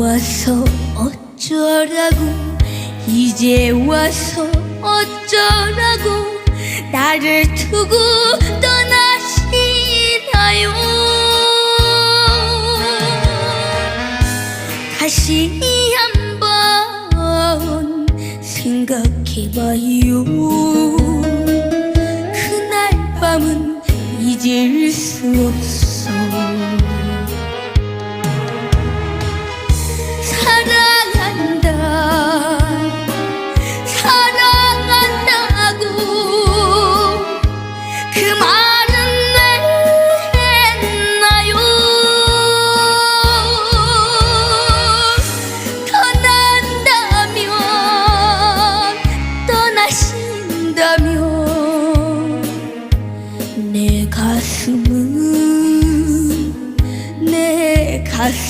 와서 어쩌라고? 이제 와서 어쩌라고? 나를 두고 떠나시나요? 다시 한번 생각해봐요. 그날 밤은 잊을 수 없어 내 가슴은 내 가슴